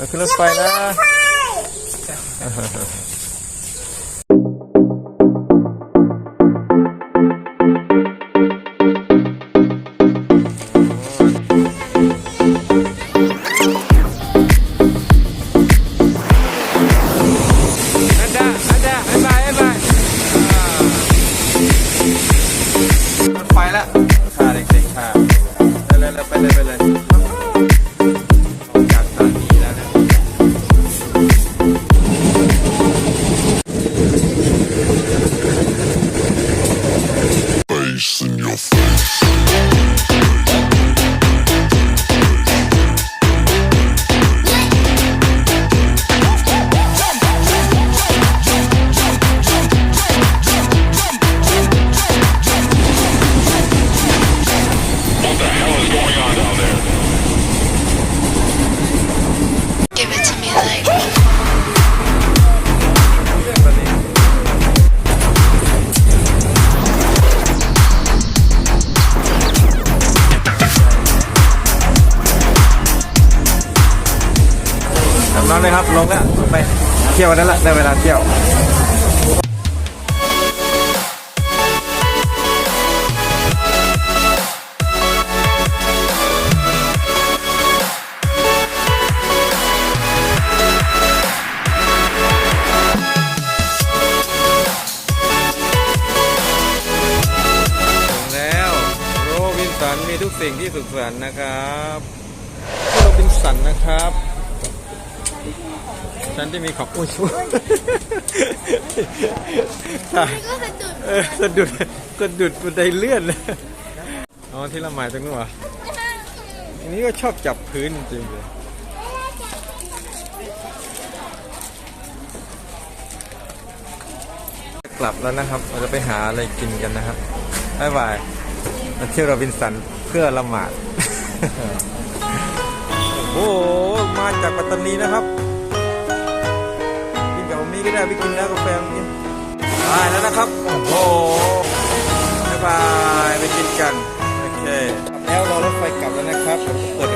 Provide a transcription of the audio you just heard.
รถไฟนะ อันดาอันดาบ๊ายบายบ๊ายบายอ่ารถไฟแล้วค่ะเด็กๆค่ะไปเลยไปเลยไปเลยำน้องเลยครับ ลงแล้วไปเที่ยวนั่นแหละได้เวลาเที่ยวถึงแล้วโรบินสันมีทุกสิ่งที่สุขสันต์นะครับโรบินสันนะครับ ฉันที่มีของอุ้ยช่วยเออสะดุดสะดุดบันไดเลื่อนเลยอ๋อที่ละหมายตรงนู้นเหรออันนี้ก็ชอบจับพื้นจริงๆเลยกลับแล้วนะครับ เราจะไปหาอะไรกินกันนะครับบ๊ายบายมาเที่ยวโรบินสันเพื่อละหมาด โอ้มาจากปัตตานีนะครับ กับอมมี่ก็ได้ไปกินแล้วกาแฟมากินไปแล้วนะครับ โอ้โหบายบายไปกินกัน โอเค แล้วรอรถไฟกลับแล้วนะครับผมเปิด